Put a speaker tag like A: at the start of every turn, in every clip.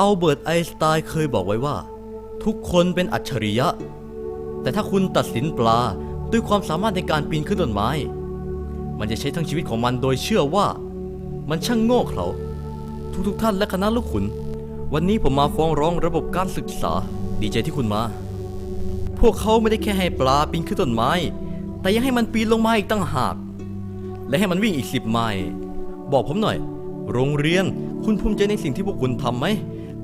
A: อัลเบิร์ตไอน์สไตน์เคยบอกไว้ว่า ทุกคนเป็นอัจฉริยะ แต่ถ้าคุณตัดสินปลาด้วยความสามารถในการปีนขึ้นต้นไม้ มันจะใช้ทั้งชีวิตของมันโดยเชื่อว่า มันช่างโง่เขลาทุกๆท่านและคณะลูกขุน วันนี้ผมมาฟ้องร้องระบบการศึกษา ดีใจที่คุณมา พวกเขาไม่ได้แค่ให้ปลาปีนขึ้นต้นไม้ แต่ยังให้มันปีนลงมาอีกตั้งหาก และให้มันวิ่งอีกสิบไมล์บอกผมหน่อย โรงเรียนคุณภูมิใจในสิ่งที่พวกคุณทำไหม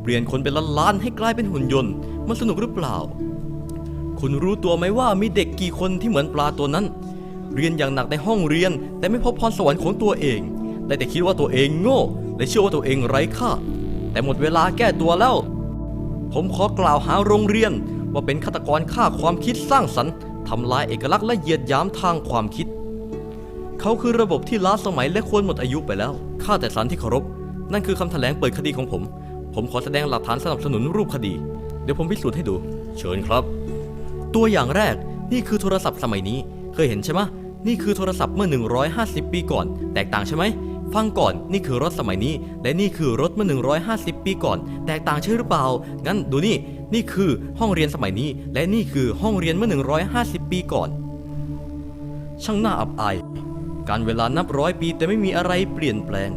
A: ปลี่ยนคนเป็นล้านๆให้กลายเป็นหุ่นยนต์ มันสนุกหรือเปล่า คุณรู้ตัวไหมว่ามีเด็กกี่คนที่เหมือนปลาตัวนั้น เรียนอย่างหนักในห้องเรียน แต่ไม่พบพรสวรรค์ของตัวเองได้แต่คิดว่าตัวเองโง่ และเชื่อว่าตัวเองไร้ค่า แต่หมดเวลาแก้ตัวแล้ว ผมขอกล่าวหาโรงเรียน ว่าเป็นฆาตกรฆ่าความคิดสร้างสรรค์ทำลายเอกลักษณ์และเหยียดยามทางความคิด เขาคือระบบที่ล้าสมัยและควรหมดอายุไปแล้วข้าแต่สารที่เคารพนั่นคือคำแถลงเปิดคดีของผม ผมขอแสดงหลักฐานสนับสนุนรูปคดี เดี๋ยวผมพิสูจน์ให้ดู เชิญครับ ตัวอย่างแรกนี่คือโทรศัพท์สมัยนี้ เคยเห็นใช่ไหมนี่คือโทรศัพท์เมื่อ 150 ปีก่อน แตกต่างใช่ไหม ฟังก่อนนี่คือรถสมัยนี้ และนี่คือรถเมื่อ 150 ปีก่อน แตกต่างใช่หรือเปล่า งั้นดูนี่นี่คือห้องเรียนสมัยนี้ และนี่คือห้องเรียนเมื่อ 150 ปีก่อน ช่างน่าอับอาย การเวลานับร้อยปีแต่ไม่มีอะไรเปลี่ยนแปลง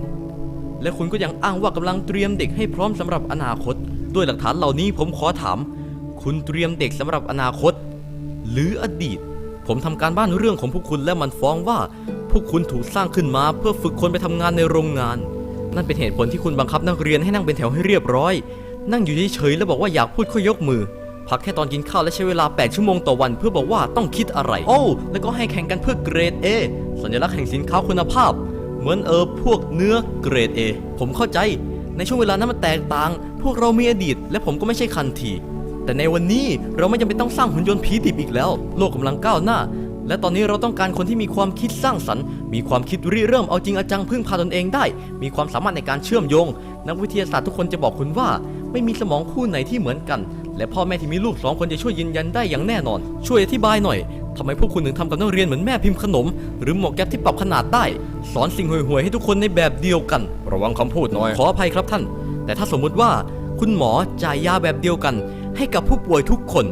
A: และคุณก็ยังอ้างว่ากำลังเตรียมเด็กให้พร้อมสำหรับอนาคต ด้วยหลักฐานเหล่านี้ผมขอถาม คุณเตรียมเด็กสำหรับอนาคต หรืออดีต ผมทำการบ้านเรื่องของพวกคุณและมันฟ้องว่า พวกคุณถูกสร้างขึ้นมาเพื่อฝึกคนไปทำงานในโรงงาน นั่นเป็นเหตุผลที่คุณบังคับนักเรียนให้นั่งเป็นแถวให้เรียบร้อย นั่งอยู่เฉยๆแล้วบอกว่าอยากพูดค่อยยกมือพักแค่ตอนกินข้าวและใช้เวลา 8 ชั่วโมงต่อวัน เพื่อบอกว่าต้องคิดอะไร โอ้ แล้วก็ให้แข่งกันเพื่อเกรด A สัญลักษณ์แห่งสินค้าคุณภาพ เหมือนเออพวกเนื้อเกรด A ผมเข้าใจในช่วงเวลานั้นมันแตกต่าง พวกเรามีอดีต และผมก็ไม่ใช่คันที แต่ในวันนี้เราไม่จำเป็นต้องสร้างหุ่นยนต์ผีดิบอีกแล้ว โลกกำลังก้าวหน้า และตอนนี้เราต้องการคนที่มีความคิดสร้างสรรค์ มีความคิดริเริ่มเอาจริงเอาจังพึ่งพาตนเองได้ มีความสามารถในการเชื่อมโยง นักวิทยาศาสตร์ทุกคนจะบอกคุณว่า ไม่มีสมองคู่ไหนที่เหมือนกัน และพ่อแม่ที่มีลูกสองคนจะช่วยยืนยันได้อย่างแน่นอน ช่วยอธิบายหน่อยทำไมพวกคุณถึงทำกับนักเรียนเหมือนแม่พิมพ์ขนม หรือหมวกแก๊ปที่ปรับขนาดได้ สอนสิ่งห่วยๆให้ทุกคนในแบบเดียวกัน
B: ระวังคำพูดหน่อย
A: ขออภัยครับท่าน แต่ถ้าสมมุติว่าคุณหมอจ่ายยาแบบเดียวกัน ให้กับผู้ป่วยทุกคน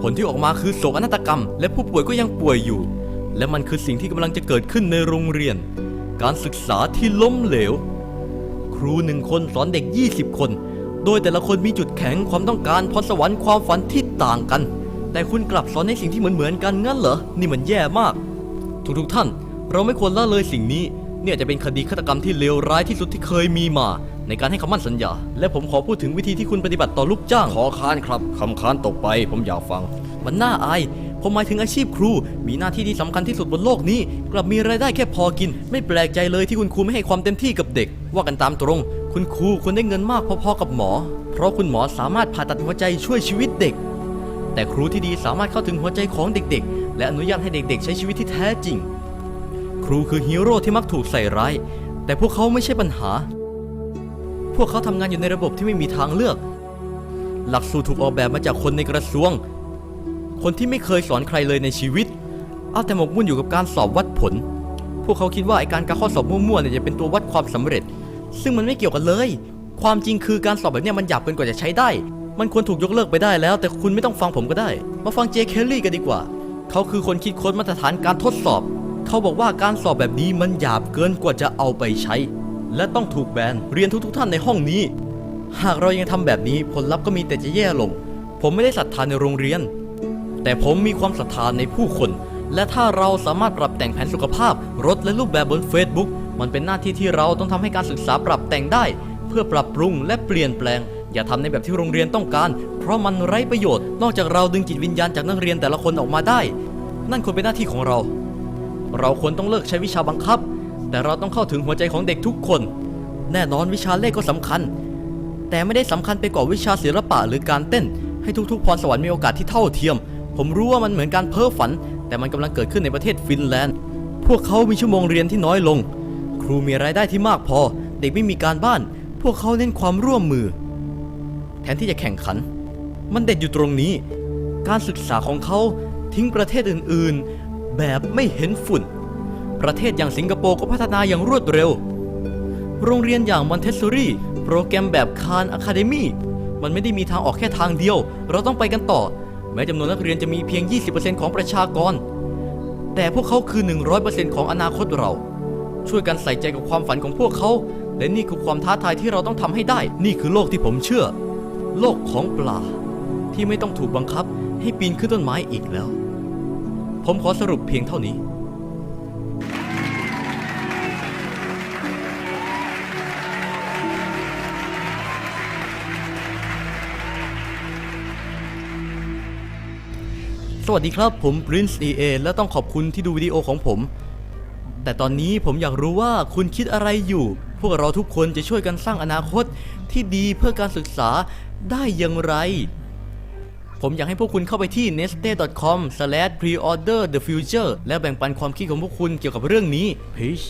A: ผลที่ออกมาคือโศกนาฏกรรม และผู้ป่วยก็ยังป่วยอยู่ และมันคือสิ่งที่กำลังจะเกิดขึ้นในโรงเรียน การศึกษาที่ล้มเหลว ครูหนึ่งคนสอนเด็ก 20 คน โดยแต่ละคนมีจุดแข็งความต้องการพรสวรรค์ความฝันที่ต่างกัน แต่คุณกลับสอนในสิ่งที่เหมือนเหมือนๆกันงั้นเหรอ นี่มันแย่มาก ทุกๆท่าน เราไม่ควรละเลยสิ่งนี้ เนี่ยจะเป็นคดีฆาตกรรมที่เลวร้ายที่สุดที่เคยมีมา ในการให้คำมั่นสัญญา และผมขอพูดถึงวิธีที่คุณปฏิบัติต่อลูกจ้าง
B: ขอค้านครับคำค้านตกไป ผมอยากฟัง
A: มันน่าอาย ผมหมายถึงอาชีพครู มีหน้าที่ที่สำคัญที่สุดบนโลกนี้ กลับมีรายได้แค่พอกิน ไม่แปลกใจเลยที่คุณครูไม่ให้ความเต็มที่กับเด็ก ว่ากันตามตรง คุณครูควรได้เงินมากพอๆกับหมอ เพราะคุณหมอสามารถผ่าตัดหัวใจช่วยชีวิตเด็ก แต่ครูที่ดีสามารถเข้าถึงหัวใจของเด็กๆ และอนุญาตให้เด็กๆ ใช้ชีวิตที่แท้จริง ครูคือฮีโร่ที่มักถูกใส่ร้าย แต่พวกเขาไม่ใช่ปัญหา พวกเขาทำงานอยู่ในระบบที่ไม่มีทางเลือก หลักสูตรถูกออกแบบมาจากคนในกระทรวง คนที่ไม่เคยสอนใครเลยในชีวิต เอาแต่หมกมุ่นอยู่กับการสอบวัดผล พวกเขาคิดว่าไอการการข้อสอบมั่วๆเนี่ยจะเป็นตัววัดความสำเร็จ ซึ่งมันไม่เกี่ยวกันเลย ความจริงคือการสอบแบบเนี้ยมันหยาบเกินกว่าจะใช้ได้ มันควรถูกยกเลิกไปได้แล้ว แต่คุณไม่ต้องฟังผมก็ได้ มาฟังเจเคลลี่กันดีกว่า เขาคือคนคิดค้นมาตรฐานการทดสอบ เขาบอกว่าการสอบแบบนี้มันหยาบเกินกว่าจะเอาไปใช้ และต้องถูกแบนเรียนทุกๆท่านในห้องนี้ หากเรายังทำแบบนี้ผลลัพธ์ก็มีแต่จะแย่ลง ผมไม่ได้ศรัทธาในโรงเรียน แต่ผมมีความศรัทธาในผู้คน และถ้าเราสามารถปรับแต่งแผนสุขภาพรถและรูปแบบบน Facebook มันเป็นหน้าที่ที่เราต้องทำให้การศึกษาปรับแต่งได้ เพื่อปรับปรุงและเปลี่ยนแปลง อย่าทำในแบบที่โรงเรียนต้องการ เพราะมันไร้ประโยชน์ นอกจากเราดึงจิตวิญญาณจากนักเรียนแต่ละคนออกมาได้ นั่นควรเป็นหน้าที่ของเรา เราควรต้องเลิกใช้วิชาบังคับ แต่เราต้องเข้าถึงหัวใจของเด็กทุกคน แน่นอนวิชาเลขก็สำคัญ แต่ไม่ได้สำคัญไปกว่าวิชาศิลปะหรือการเต้น ให้ทุกๆพรสวรรค์มีโอกาสที่เท่าเทียม ผมรู้ว่ามันเหมือนการเพ้อฝัน แต่มันกำลังเกิดขึ้นในประเทศฟินแลนด์ พวกเขามีชั่วโมงเรียนที่น้อยลง ครูมีรายได้ที่มากพอ เด็กไม่มีการบ้าน พวกเขาเน้นความร่วมมือ นที่จะแข่งขัน มันเด็ดอยู่ตรงนี้ การศึกษาของเขาทิ้งประเทศอื่นๆ แบบไม่เห็นฝุ่น ประเทศอย่างสิงคโปร์ก็พัฒนาอย่างรวดเร็ว โรงเรียนอย่างมอนเทสซอรี่โปรแกรมแบบคานอะคาเดมี่มันไม่ได้มีทางออกแค่ทางเดียว เราต้องไปกันต่อ แม้จำนวนนักเรียนจะมีเพียง 20%ของประชากร แต่พวกเขาคือ 100%ของอนาคตเรา ช่วยกันใส่ใจกับความฝันของพวกเขา และนี่คือความท้าทายที่เราต้องทำให้ได้ นี่คือโลกที่ผมเชื่อ โลกของปลาที่ไม่ต้องถูกบังคับให้ปีนขึ้นต้นไม้อีกแล้ว ผมขอสรุปเพียงเท่านี้ สวัสดีครับผม Prince EA และต้องขอบคุณที่ดูวิดีโอของผม แต่ตอนนี้ผมอยากรู้ว่าคุณคิดอะไรอยู่ พวกเราทุกคนจะช่วยกันสร้างอนาคต ที่ดีเพื่อการศึกษาได้อย่างไร ผมอยากให้พวกคุณเข้าไปที่ neste.com/preorder the future และแบ่งปันความคิดของพวกคุณเกี่ยวกับเรื่องนี้ Peace